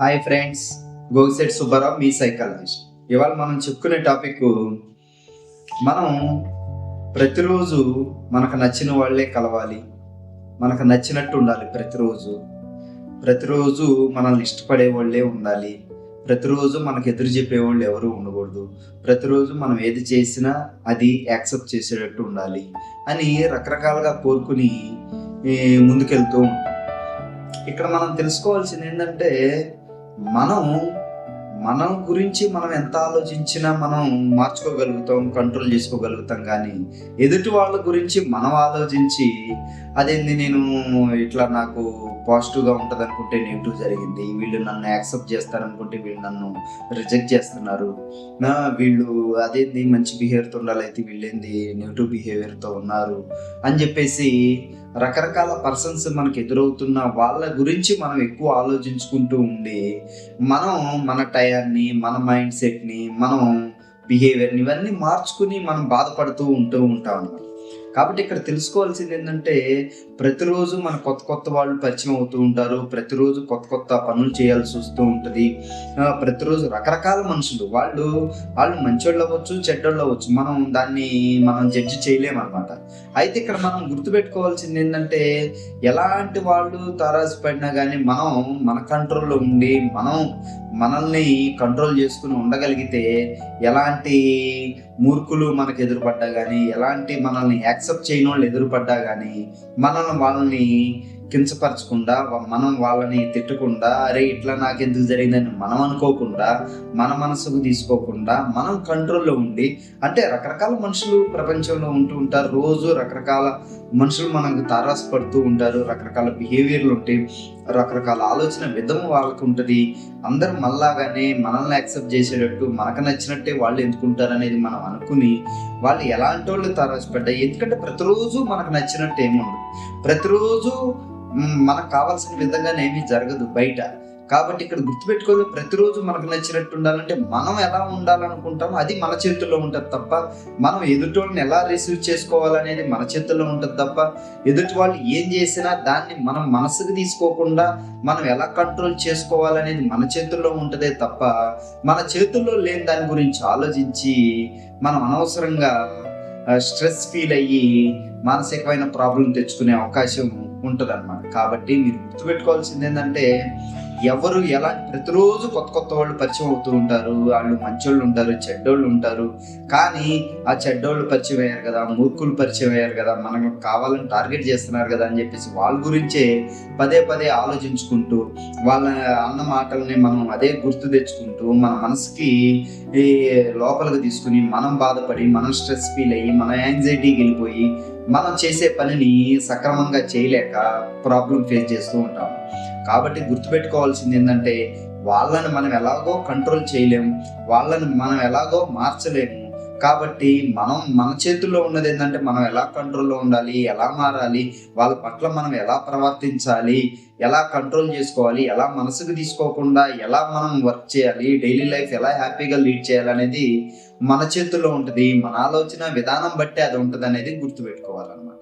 Hi friends గోగిసెట్ సుబ్బారావు మీ psychologist ఇవాళ మనం చెప్పుకునే టాపిక్ మనం ప్రతిరోజు మనకు నచ్చిన వాళ్ళే కలవాలి. మనకు నచ్చినట్టు ఉండాలి ప్రతిరోజు. ప్రతిరోజు మనల్ని ఇష్టపడే వాళ్ళే ఉండాలి. ప్రతిరోజు మనకు ఎదురు చెప్పే వాళ్ళు ఎవరు ఉండకూడదు. ప్రతిరోజు మనం ఏది చేసినా అది యాక్సెప్ట్ చేసేటట్టు ఉండాలి అని రకరకాలుగా కోరుకుని ముందుకెళ్తూ ఉంటాం. ఇక్కడ మనం తెలుసుకోవాల్సింది ఏంటంటే మనం మనం గురించి మనం ఎంత ఆలోచించినా మనం మార్చుకోగలుగుతాం కంట్రోల్ చేసుకోగలుగుతాం కానీ ఎదుటి వాళ్ళ గురించి మనం ఆలోచించి అదేంది నేను ఇట్లా నాకు పాజిటివ్గా ఉంటుంది అనుకుంటే నెగిటివ్ జరిగింది. వీళ్ళు నన్ను యాక్సెప్ట్ చేస్తారనుకుంటే వీళ్ళు నన్ను రిజెక్ట్ చేస్తున్నారు. నా వీళ్ళు అదేంది? మంచి బిహేవియర్తో ఉండాలైతే వీళ్ళేంది? నెగిటివ్ బిహేవియర్తో ఉన్నారు అని చెప్పేసి రకరకాల పర్సన్స్ మనకు ఎదురవుతున్న వాళ్ళ గురించి మనం ఎక్కువ ఆలోచించుకుంటూ ఉండి మనం మన టయాన్ని మన మైండ్ సెట్ని మనం బిహేవియర్ని ఇవన్నీ మార్చుకుని మనం బాధపడుతూ ఉంటూ ఉంటాం అన్నమాట. కాబట్టి ఇక్కడ తెలుసుకోవాల్సింది ఏంటంటే ప్రతిరోజు మన కొత్త కొత్త వాళ్ళు పరిచయం అవుతూ ఉంటారు. ప్రతిరోజు కొత్త కొత్త పనులు చేయాల్సి వస్తూ ఉంటుంది. ప్రతిరోజు రకరకాల మనుషులు. వాళ్ళు వాళ్ళు మంచోళ్ళు అవ్వచ్చు చెడ్డోళ్ళు అవ్వచ్చు. మనం దాన్ని మనం జడ్జి చేయలేమన్నమాట. అయితే ఇక్కడ మనం గుర్తుపెట్టుకోవాల్సింది ఏంటంటే ఎలాంటి వాళ్ళు తారాసి పడినా కానీ మనం మన కంట్రోల్లో ఉండి మనం మనల్ని కంట్రోల్ చేసుకుని ఉండగలిగితే ఎలాంటి మూర్ఖులు మనకు ఎదురుపడ్డా కానీ ఎలాంటి మనల్ని యాక్సెప్ట్ చేయని వాళ్ళు ఎదురుపడ్డా కానీ మనల్ని వాళ్ళని కించపరచకుండా మనం వాళ్ళని తిట్టకుండా అరే ఇట్లా నాకెందుకు జరిగిందని మనం అనుకోకుండా మన మనసుకు తీసుకోకుండా మనం కంట్రోల్లో ఉండి అంటే రకరకాల మనుషులు ప్రపంచంలో ఉంటూ ఉంటారు. రోజు రకరకాల మనుషులు మనకు తారాసు పడుతూ ఉంటారు. రకరకాల బిహేవియర్లు ఉంటాయి రకరకాల ఆలోచన విధం వాళ్ళకు ఉంటుంది. అందరూ మళ్ళాగానే మనల్ని యాక్సెప్ట్ చేసేటట్టు మనకు నచ్చినట్టే వాళ్ళు ఎందుకుంటారు అనేది మనం అనుకుని వాళ్ళు ఎలాంటి వాళ్ళు తారాసుపడ్డాయి ఎందుకంటే ప్రతిరోజు మనకు నచ్చినట్టు ఏముండదు ప్రతిరోజు మనకు కావాల్సిన విధంగానే ఏమీ జరగదు బయట. కాబట్టి ఇక్కడ గుర్తుపెట్టుకొని ప్రతిరోజు మనకు నచ్చినట్టు ఉండాలంటే మనం ఎలా ఉండాలనుకుంటామో అది మన చేతుల్లో ఉంటుంది తప్ప మనం ఎదుటి వాళ్ళని ఎలా రిసీవ్ చేసుకోవాలనేది మన చేతుల్లో ఉంటుంది తప్ప ఎదుటి వాళ్ళు ఏం చేసినా దాన్ని మనం మనసుకు తీసుకోకుండా మనం ఎలా కంట్రోల్ చేసుకోవాలనేది మన చేతుల్లో ఉంటుందే తప్ప మన చేతుల్లో లేని దాని గురించి ఆలోచించి మనం అనవసరంగా స్ట్రెస్ ఫీల్ అయ్యి మానసికమైన ప్రాబ్లం తెచ్చుకునే అవకాశం ఉంటుంది అనమాట కాబట్టి మీరు గుర్తుపెట్టుకోవాల్సింది ఏంటంటే ఎవరు ఎలా ప్రతిరోజు కొత్త కొత్త వాళ్ళు పరిచయం అవుతూ ఉంటారు వాళ్ళు మంచోళ్ళు ఉంటారు చెడ్డోళ్ళు ఉంటారు. కానీ ఆ చెడ్డోళ్ళు పరిచయం అయ్యారు కదా మూర్ఖులు పరిచయం అయ్యారు కదా మనకు కావాలని టార్గెట్ చేస్తున్నారు కదా అని చెప్పేసి వాళ్ళ గురించే పదే పదే ఆలోచించుకుంటూ వాళ్ళ అన్న మాటల్ని మనం అదే గుర్తు తెచ్చుకుంటూ మన మనసుకి ఈ లోపలికి తీసుకుని మనం బాధపడి మనం స్ట్రెస్ ఫీల్ అయ్యి మన యాంగ్జైటీకి వెళ్ళిపోయి మనం చేసే పనిని సక్రమంగా చేయలేక ప్రాబ్లం ఫేస్ చేస్తూ ఉంటాం కాబట్టి గుర్తుపెట్టుకోవాల్సింది ఏంటంటే వాళ్ళని మనం ఎలాగో కంట్రోల్ చేయలేము వాళ్ళని మనం ఎలాగో మార్చలేము. కాబట్టి మనం మన చేతుల్లో ఉన్నది ఏంటంటే మనం ఎలా కంట్రోల్లో ఉండాలి ఎలా మారాలి వాళ్ళ పట్ల మనం ఎలా ప్రవర్తించాలి ఎలా కంట్రోల్ చేసుకోవాలి ఎలా మనసుకు తీసుకోకుండా ఎలా మనం వర్క్ చేయాలి డైలీ లైఫ్ ఎలా హ్యాపీగా లీడ్ చేయాలనేది మన చేతుల్లో ఉంటుంది. మన ఆలోచన విధానం బట్టి అది ఉంటుంది అనేది గుర్తుపెట్టుకోవాలన్నమాట.